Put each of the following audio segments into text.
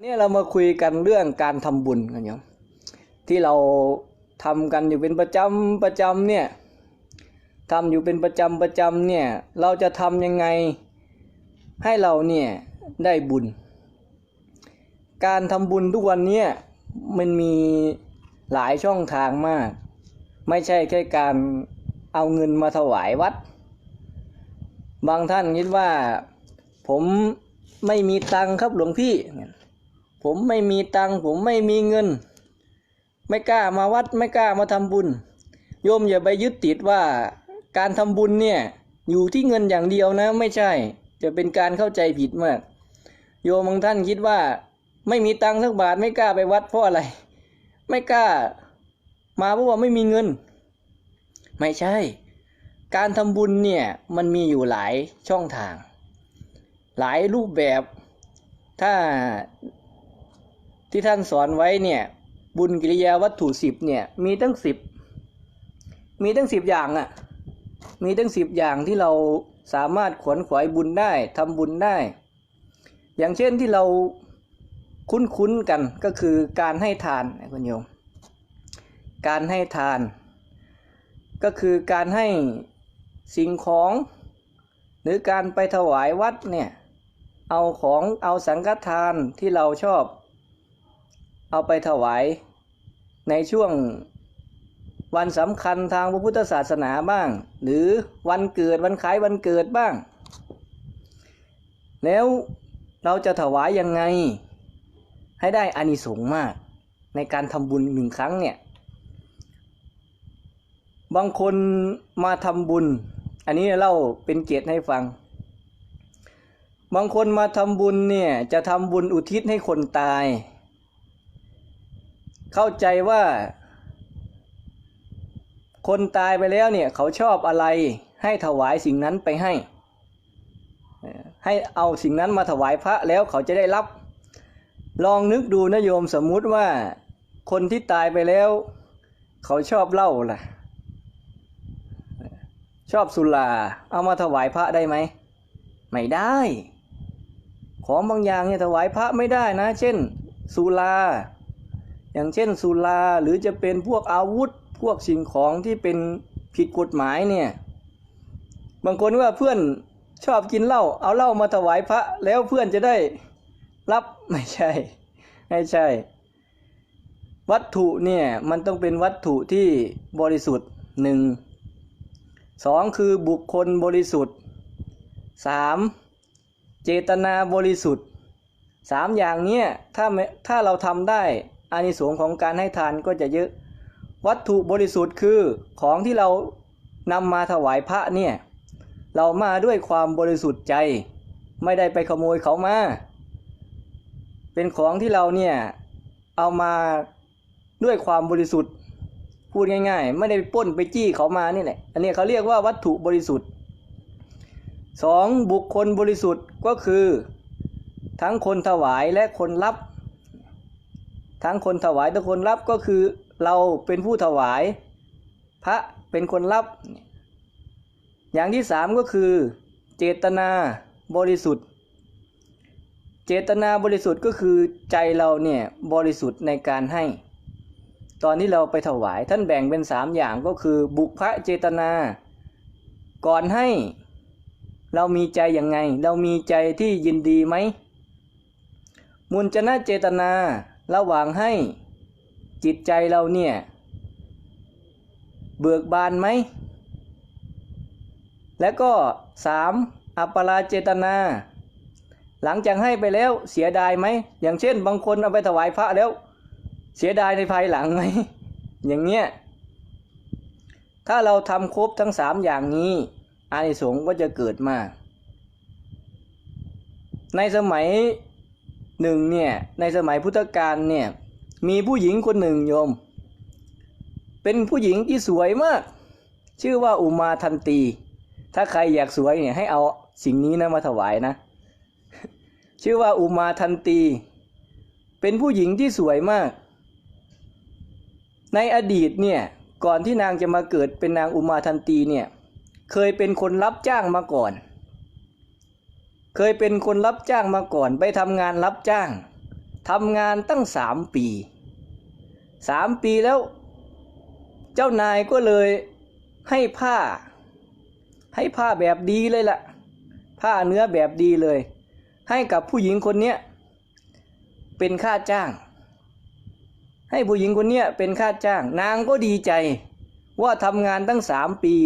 ันนี้เรามาคุยกันเรื่องการทำบุญกันโยมที่เราทำกันอยู่เป็นประจำประจำเนี่ยทำอยู่เป็นประจำประจำเนี่ยเราจะทำยังไงให้เราเนี่ยได้บุญ การทำบุญทุกวันเนี้มันมีหลายช่องทางมาก ไม่ใช่แค่การเอาเงินมาถวายวัด บางท่านคิดว่าผมไม่มีตังค์ครับหลวงพี่ ผมไม่มีตังผมไม่มีเงิน ไม่กล้ามาวัดไม่กล้ามาทำบุญ โยมอย่าไปยึดติดว่าการทำบุญเนี่ยอยู่ที่เงินอย่างเดียวนะ ไม่ใช่ จะเป็นการเข้าใจผิดมาก โยมบางท่านคิดว่า ไม่มีตังสักบาทไม่กล้าไปวัดเพราะอะไร ไม่กล้า มาเพราะว่าไม่มีเงิน ไม่ใช่ การทำบุญเนี่ยมันมีอยู่หลายช่องทาง หลายรูปแบบถ้า ที่ท่านสอนไว้เนี่ยบุญกิริยาวัตถุสิบเนี่ยมีตั้งสิบมีตั้งสิบอย่างอะ่ะมีตั้งสิบอย่างที่เราสามารถขวนขวายบุญได้ทำบุญได้ อย่างเช่นที่เราคุ้นๆกันก็คือการให้ทานนะคุณโยม การให้ทาน ก็คือการให้สิ่งของ หรือการไปถวายวัดเนี่ยเอาของเอาสังฆทานที่เราชอบ เอาไปถวาย ในช่วงวันสำคัญทางพระพุทธศาสนาบ้าง หรือวันเกิดวันคล้ายวันเกิดบ้าง แล้วเราจะถวายยังไง ให้ได้อานิสงส์มาก ในการทำบุญหนึ่งครั้งเนี่ย บางคนมาทำบุญ อันนี้เล่าเป็นเกียรติให้ฟัง บางคนมาทำบุญเนี่ยจะทำบุญอุทิศให้คนตาย เข้าใจว่า คนตายไปแล้วเนี่ยเขาชอบอะไรให้ถวายสิ่งนั้นไปให้ ให้เอาสิ่งนั้นมาถวายพระแล้วเขาจะได้รับ ลองนึกดูนะโยมสมมุติว่าคนที่ตายไปแล้ว เขาชอบเหล้าล่ะ ชอบสุราเอามาถวายพระได้ไหมไม่ได้ ของบางอย่างเนี่ยถวายพระไม่ได้นะ เช่น สุรา อย่างเช่นสุราหรือจะเป็นพวกอาวุธ พวกสิ่งของที่เป็นผิดกฎหมายเนี่ย บางคนว่าเพื่อนชอบกินเหล้าเอาเหล้ามาถวายพระแล้วเพื่อนจะได้รับไม่ใช่ ไม่ใช่ วัตถุเนี่ยมันต้องเป็นวัตถุที่บริสุทธิ์หนึ่งสองคือบุคคลบริสุทธิ์สามเจตนาบริสุทธิ์สามอย่างเนี้ยถ้าไม่ถ้าเราทำได้ อานิสงส์ของการให้ทานก็จะเยอะ วัตถุบริสุทธิ์คือของที่เรานำมาถวายพระเนี่ยเรามาด้วยความบริสุทธิ์ใจ ไม่ได้ไปขโมยเขามา เป็นของที่เราเนี่ยเอามาด้วยความบริสุทธิ์พูดง่าย ๆ ไม่ได้ไปปล้นไปจี้เขามานี่แหละอันนี้เขาเรียกว่าวัตถุบริสุทธิ์สองบุคคลบริสุทธิ์ก็คือ ทั้งคนถวายและคนรับ ทั้งคนถวายและคนรับก็คือเราเป็นผู้ถวาย พระเป็นคนรับ อย่างที่สามก็คือเจตนาบริสุทธิ์ เจตนาบริสุทธิ์ก็คือใจเราเนี่ยบริสุทธิ์ในการให้ ตอนที่เราไปถวายท่านแบ่งเป็นสามอย่างก็คือบุพเจตนา ก่อนให้เรามีใจอย่างไง เรามีใจที่ยินดีไหมมุนจนะเจตนา ระหว่างให้จิตใจเราเนี่ยเบิกบานไหม และก็สามอัปปราเจตนา หลังจากให้ไปแล้วเสียดายไหม อย่างเช่นบางคนเอาไปถวายพระแล้ว เสียดายในภายหลังไหม อย่างเงี้ย ถ้าเราทำครบทั้งสามอย่างนี้อานิสงส์ก็จะเกิดมาในสมัย หนึ่งเนี่ยในสมัยพุทธกาลเนี่ยมีผู้หญิงคนหนึ่งโยม เป็นผู้หญิงที่สวยมาก ชื่อว่าอุมาทันตี ถ้าใครอยากสวยเนี่ยให้เอาสิ่งนี้นะมาถวายนะ ชื่อว่าอุมาทันตี เป็นผู้หญิงที่สวยมาก ในอดีตเนี่ยก่อนที่นางจะมาเกิดเป็นนางอุมาทันตีเนี่ยเคยเป็นคนรับจ้างมาก่อน เคยเป็นคนรับจ้างมาก่อนไปทำงานรับจ้างทำงานตั้งสามปีสามปีแล้ว เจ้านายก็เลยให้ผ้า ให้ผ้าแบบดีเลยล่ะ ผ้าเนื้อแบบดีเลย ให้กับผู้หญิงคนเนี้ยเป็นค่าจ้าง ให้ผู้หญิงคนเนี้ยเป็นค่าจ้าง นางก็ดีใจ ว่าทำงานตั้งสามปี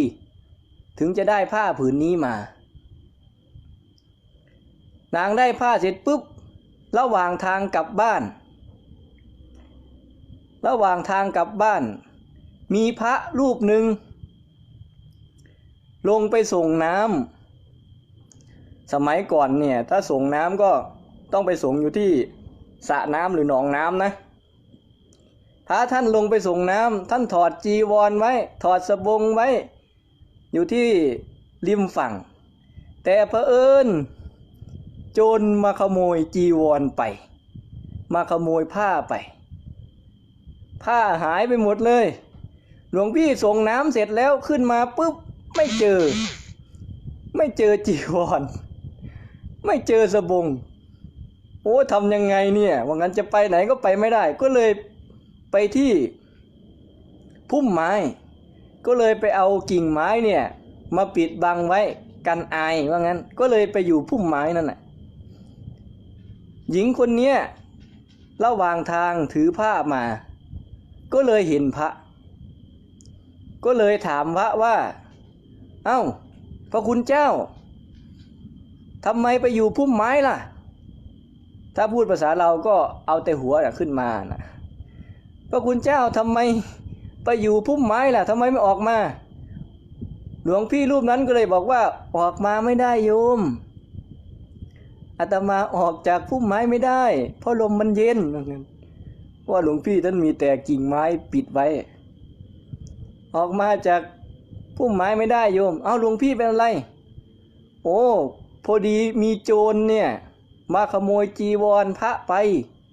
ถึงจะได้ผ้าผืนนี้มา นางได้ผ้าเสร็จปุ๊บ ระหว่างทางกลับบ้าน ระหว่างทางกลับบ้าน มีพระรูปหนึ่ง ลงไปส่งน้ำสมัยก่อนเนี่ยถ้าส่งน้ำก็ต้องไปส่งอยู่ที่สระน้ำหรือหนองน้ำนะพระท่านลงไปส่งน้ำท่านถอดจีวรไว้ ถอดสบงไว้ อยู่ที่ริมฝั่ง แต่เผอิญ จรมาขโมยจีวรไป มาขโมยผ้าไป ผ้าหายไปหมดเลย หลวงพี่ส่งน้ำเสร็จแล้วขึ้นมาปุ๊บไม่เจอ ไม่เจอจีวร ไม่เจอสบง โอ้ทำยังไงเนี่ยว่างั้นจะไปไหนก็ไปไม่ได้ ก็เลยไปที่พุ่มไม้ ก็เลยไปเอากิ่งไม้เนี่ย มาปิดบังไว้กันอายว่างั้นก็เลยไปอยู่พุ่มไม้นั่นแหละ หญิงคนเนี้ยระหว่างทางถือผ้ามา ก็เลยเห็นพระ ก็เลยถามพระว่า เอ้า พระคุณเจ้าทำไมไปอยู่พุ่มไม้ล่ะ ถ้าพูดภาษาเราก็เอาแต่หัวนะขึ้นมานะพระคุณเจ้าทำไมไปอยู่พุ่มไม้ล่ะทำไมไม่ออกมา หลวงพี่รูปนั้นก็เลยบอกว่าออกมาไม่ได้โยม อาตมาออกจากพุ่มไม้ไม่ได้ เพราะลมมันเย็นว่างั้นเพราะว่าหลวงพี่ท่านมีแต่กิ่งไม้ปิดไว้ ออกมาจากพุ่มไม้ไม่ได้โยม เอาหลวงพี่เป็นอะไร โอ้พอดีมีโจรเนี่ย มาขโมยจีวรพระไป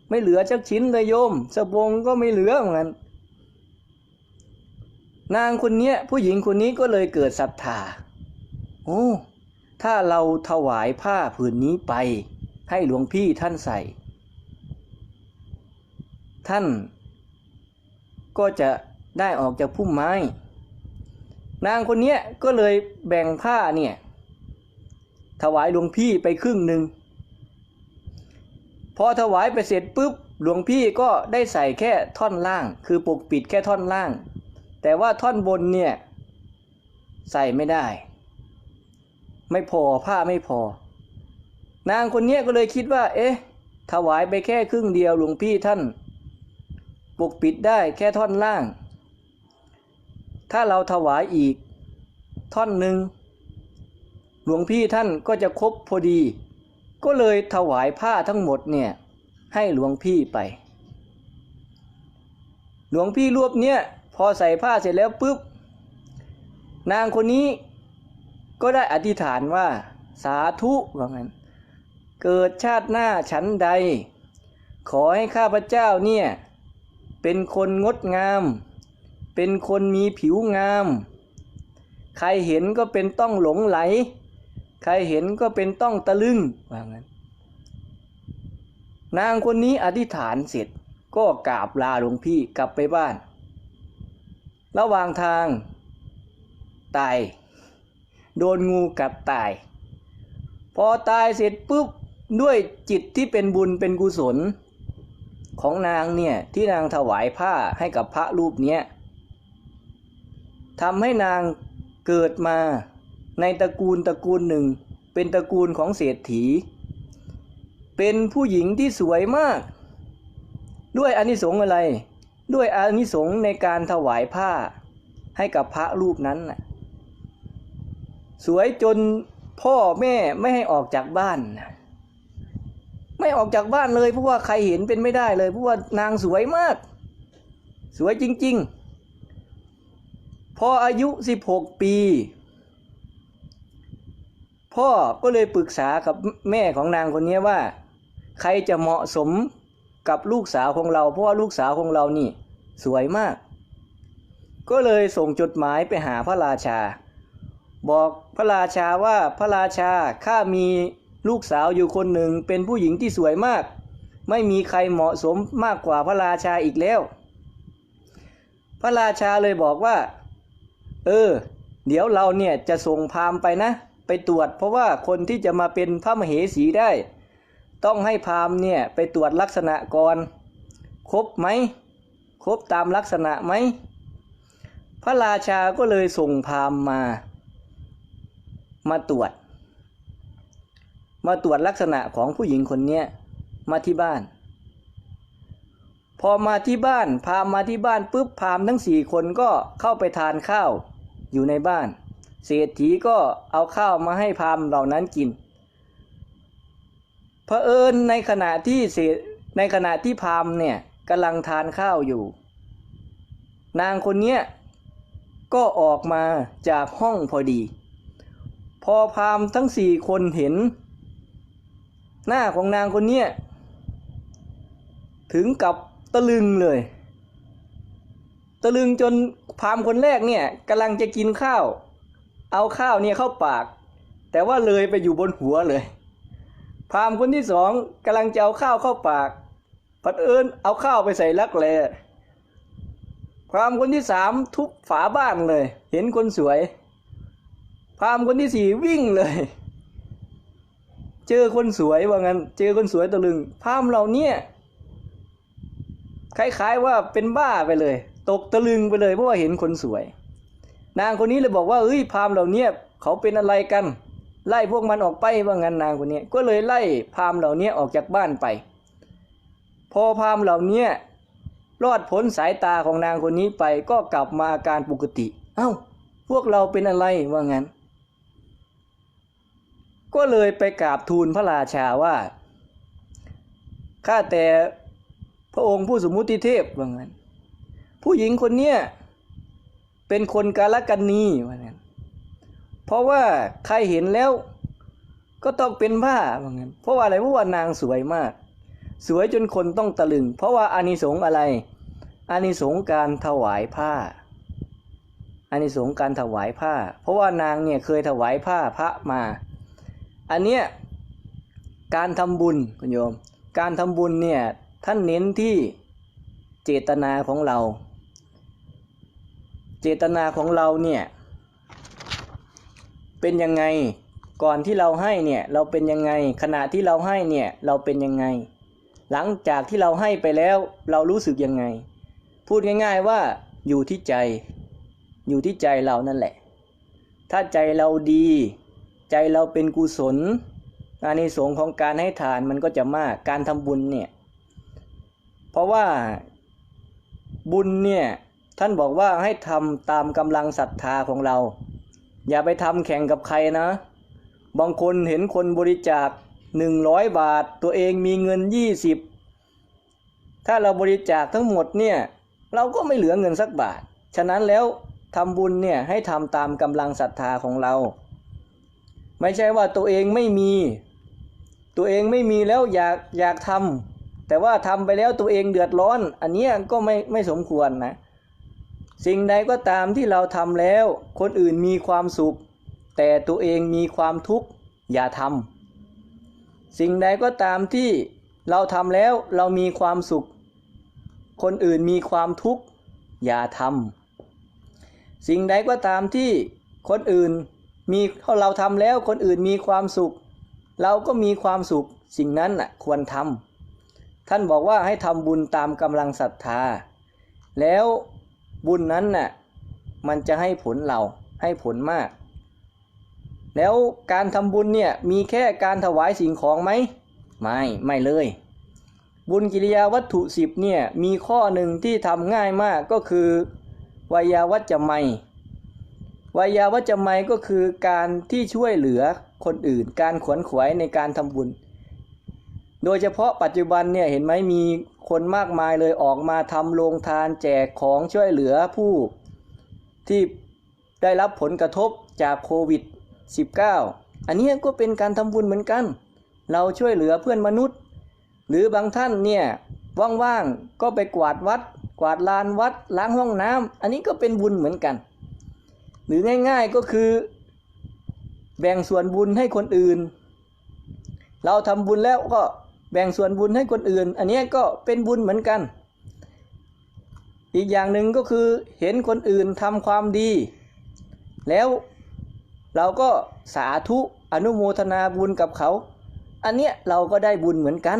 ไม่เหลือจักชิ้นเลยโยมสบงก็ไม่เหลือเหมือนกันนางคนเนี้ย ผู้หญิงคนนี้ก็เลยเกิดศรัทธา โอ้ ถ้าเราถวายผ้าผืนนี้ไป ให้หลวงพี่ท่านใส่ ท่าน ก็จะได้ออกจากพุ่มไม้ นางคนเนี้ยก็เลยแบ่งผ้าเนี่ย ถวายหลวงพี่ไปครึ่งหนึ่งพอถวายไปเสร็จปุ๊บหลวงพี่ก็ได้ใส่แค่ท่อนล่าง คือปกปิดแค่ท่อนล่าง แต่ว่าท่อนบนเนี่ย ใส่ไม่ได้ ไม่พอผ้าไม่พอ นางคนเนี้ยก็เลยคิดว่า เอ๊ะ ถวายไปแค่ครึ่งเดียวหลวงพี่ท่าน ปกปิดได้แค่ท่อนล่าง ถ้าเราถวายอีก ท่อนหนึ่งหลวงพี่ท่านก็จะครบพอดี ก็เลยถวายผ้าทั้งหมดเนี่ยให้หลวงพี่ไป หลวงพี่รวบเนี่ยพอใส่ผ้าเสร็จแล้วปุ๊บ นางคนนี้ ก็ได้อธิษฐานว่าสาธุว่างั้น เกิดชาติหน้าฉันใด ขอให้ข้าพเจ้าเนี่ย เป็นคนงดงาม เป็นคนมีผิวงาม ใครเห็นก็เป็นต้องหลงไหล ใครเห็นก็เป็นต้องตะลึงว่างั้น นางคนนี้อธิษฐานเสร็จก็กราบลาหลวงพี่กลับไปบ้าน ระหว่างทางตาย โดนงูกัดตาย พอตายเสร็จปุ๊บด้วยจิตที่เป็นบุญเป็นกุศล ของนางเนี่ยที่นางถวายผ้าให้กับพระรูปเนี้ยทำให้นางเกิดมาในตระกูลตระกูลหนึ่ง เป็นตระกูลของเศรษฐี เป็นผู้หญิงที่สวยมาก ด้วยอนิสงส์อะไร ด้วยอนิสงส์ในการถวายผ้าให้กับพระรูปนั้นน่ะ สวยจนพ่อแม่ไม่ให้ออกจากบ้าน ไม่ออกจากบ้านเลยเพราะว่าใครเห็นเป็นไม่ได้เลยเพราะว่านางสวยมาก สวยจริง ๆ พออายุ 16 ปี พ่อก็เลยปรึกษากับแม่ของนางคนนี้ว่า ใครจะเหมาะสมกับลูกสาวของเรา เพราะว่าลูกสาวของเรานี่ สวยมาก ก็เลยส่งจดหมายไปหาพระราชา บอก พระราชาว่าพระราชาข้ามีลูกสาวอยู่คนหนึ่งเป็นผู้หญิงที่สวยมาก ไม่มีใครเหมาะสมมากกว่าพระราชาอีกแล้ว พระราชาเลยบอกว่า เออ เดี๋ยวเราเนี่ยจะส่งพามไปนะ ไปตรวจเพราะว่าคนที่จะมาเป็นพระมเหสีได้ ต้องให้พามเนี่ยไปตรวจลักษณะก่อนครบไหมครบตามลักษณะไหม พระราชาก็เลยส่งพามมา มาตรวจ มาตรวจลักษณะของผู้หญิงคนเนี้มาที่บ้าน พอมาที่บ้าน พามาที่บ้านปุ๊บพามทั้งสี่คนก็เข้าไปทานข้าวอยู่ในบ้าน เศรษฐีก็เอาข้าวมาให้พามเหล่านั้นกินเผอิญในขณะที่เศรษในขณะที่พามเนี่ยกำลังทานข้าวอยู่ นางคนเนี้ยก็ออกมาจากห้องพอดี พอพามทั้งสี่คนเห็น หน้าของนางคนเนี้ยถึงกับตะลึงเลย ตะลึงจนพามคนแรกเนี่ยกำลังจะกินข้าว เอาข้าวเนี่ยเข้าปาก แต่ว่าเลยไปอยู่บนหัวเลย พามคนที่สองกำลังจะเอาข้าวเข้าปากพัดเอิญเอาข้าวไปใส่ลักแลพรามคนที่สามทุบฝาบ้านเลย เห็นคนสวย พามคนที่สี่วิ่งเลย เจอคนสวยว่างั้น เจอคนสวยตะลึงพามณ์เราเนี่ยคล้ายๆว่าเป็นบ้าไปเลย ตกตะลึงไปเลยเพราะว่าเห็นคนสวย นางคนนี้เลยบอกว่าเอ้ยพามเหล่านี้เขาเป็นอะไรกัน ไล่พวกมันออกไปว่างั้นนางคนนี้ ก็เลยไล่พามเหล่านี้ออกจากบ้านไป พอพามเหล่านี้รอดพ้นสายตาของนางคนนี้ไปก็กลับมาอาการปกติ เอ้า พวกเราเป็นอะไรว่างั้น ก็เลยไปกราบทูลพระราชาว่า ข้าแต่พระองค์ผู้สมมุติเทพว่างั้น ผู้หญิงคนเนี้ยเป็นคนกาลกันนีว่างั้น เพราะว่าใครเห็นแล้วก็ต้องเป็นบ้าว่างั้น เพราะว่าอะไร เพราะว่านางสวยมาก สวยจนคนต้องตะลึง เพราะว่าอานิสงส์อะไร อานิสงส์การถวายผ้าอานิสงส์การถวายผ้า เพราะว่านางเนี่ยเคยถวายผ้าพระมา อันเนี้ยการทำบุญคุณโยม การทำบุญเนี่ยท่านเน้นที่เจตนาของเรา เจตนาของเราเนี่ยเป็นยังไงก่อนที่เราให้เนี่ยเราเป็นยังไงขณะที่เราให้เนี่ยเราเป็นยังไง หลังจากที่เราให้ไปแล้วเรารู้สึกยังไง พูดง่าย ๆว่าอยู่ที่ใจ อยู่ที่ใจเรานั่นแหละ ถ้าใจเราดี ใจเราเป็นกุศลอานิสงส์ของการให้ทานมันก็จะมากการทำบุญเนี่ย เพราะว่าบุญเนี่ยท่านบอกว่าให้ทำตามกำลังศรัทธาของเรา อย่าไปทำแข่งกับใครนะ บางคนเห็นคนบริจาคหนึ่งร้อยบาท ตัวเองมีเงินยี่สิบถ้าเราบริจาคทั้งหมดเนี่ยเราก็ไม่เหลือเงินสักบาท ฉะนั้นแล้วทำบุญเนี่ยให้ทำตามกำลังศรัทธาของเรา ไม่ใช่ว่าตัวเองไม่มี ตัวเองไม่มีแล้วอยากอยากทำแต่ว่าทำไปแล้วตัวเองเดือดร้อน อันนี้ก็ไม่ไม่สมควรนะ สิ่งใดก็ตามที่เราทำแล้ว คนอื่นมีความสุข แต่ตัวเองมีความทุกข์อย่าทำสิ่งใดก็ตามที่เราทำแล้วเรามีความสุข คนอื่นมีความทุกข์อย่าทำสิ่งใดก็ตามที่คนอื่น มีเราทำแล้วคนอื่นมีความสุข เราก็มีความสุขสิ่งนั้นน่ะควรทำท่านบอกว่าให้ทำบุญตามกำลังศรัทธา แล้วบุญนั้นน่ะมันจะให้ผลเราให้ผลมาก แล้วการทำบุญเนี่ยมีแค่การถวายสิ่งของไหมไม่ไม่เลย บุญกิริยาวัตถุสิบเนี่ยมีข้อหนึ่งที่ทำง่ายมากก็คือวายาวัจจะไม วายาวัจจะไมก็คือการที่ช่วยเหลือคนอื่น การขวนขวายในการทำบุญ โดยเฉพาะปัจจุบันเนี่ยเห็นไหมมีคนมากมายเลยออกมาทำโรงทานแจกของช่วยเหลือผู้ที่ได้รับผลกระทบจากโควิด -19 อันนี้ก็เป็นการทำบุญเหมือนกัน เราช่วยเหลือเพื่อนมนุษย์ หรือบางท่านเนี่ยว่างๆก็ไปกวาดวัด กวาดลานวัดล้างห้องน้ำอันนี้ก็เป็นบุญเหมือนกัน หรือง่ายๆก็คือ แบ่งส่วนบุญให้คนอื่น เราทำบุญแล้วก็แบ่งส่วนบุญให้คนอื่น อันเนี้ยก็เป็นบุญเหมือนกัน อีกอย่างหนึ่งก็คือเห็นคนอื่นทำความดี แล้วเราก็สาธุอนุโมทนาบุญกับเขา อันเนี้ยเราก็ได้บุญเหมือนกัน